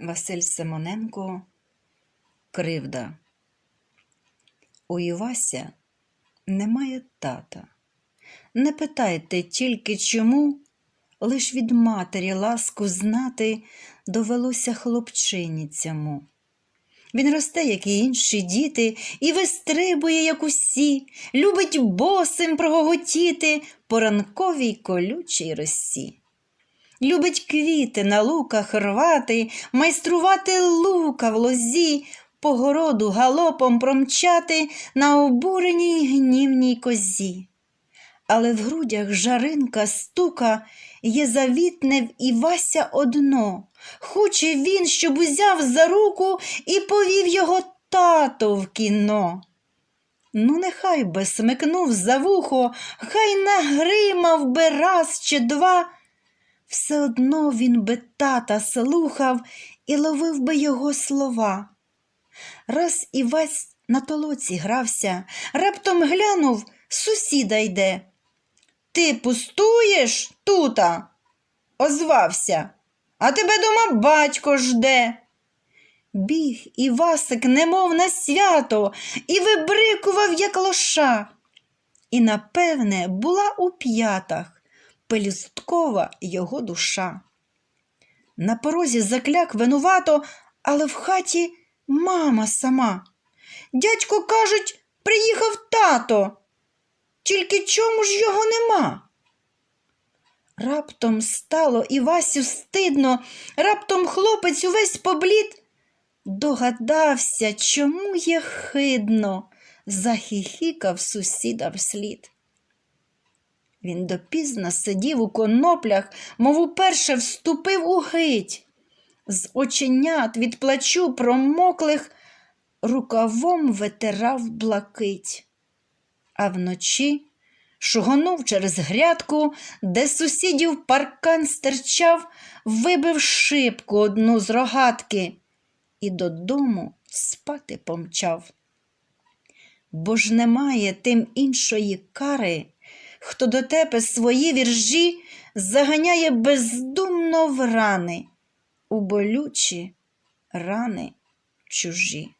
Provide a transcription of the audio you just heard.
Василь Симоненко Кривда. У Івася немає тата. Не питайте тільки чому, лиш від матері ласку знати довелося хлопчині цьому. Він росте, як і інші діти, і вистрибує, як усі, любить босим прогоготіти по ранковій колючій росі. Любить квіти на луках рвати, майструвати лука в лозі, по городу галопом промчати на обуреній гнівній козі. Але в грудях жаринка стука, є завітне в Івася одно. Хоче він, щоб узяв за руку і повів його тато в кіно. Ну, нехай би смикнув за вухо, хай нагримав би раз чи два. Все одно він би тата слухав і ловив би його слова. Раз Івась на толоці грався, раптом глянув, сусіда йде. Ти пустуєш тута? Озвався, а тебе дома батько жде. Біг Івасик, немов на свято, і вибрикував, як лоша. І, напевне, була у п'ятах пелюсткова його душа. На порозі закляк винувато, але в хаті мама сама. Дядько, кажуть, приїхав тато. Тільки чому ж його нема? Раптом стало Івасю стидно, раптом хлопець увесь поблід. Догадався, чому є хидно, захихікав сусіда вслід. Він допізно сидів у коноплях, мов уперше вступив у гить. З оченят від плачу промоклих рукавом витирав блакить. А вночі шугонув через грядку, де сусідів паркан стирчав, вибив шибку одну з рогатки і додому спати помчав. Бо ж немає тим іншої кари, хто до тебе свої віржі заганяє бездумно в рани, у болючі рани чужі.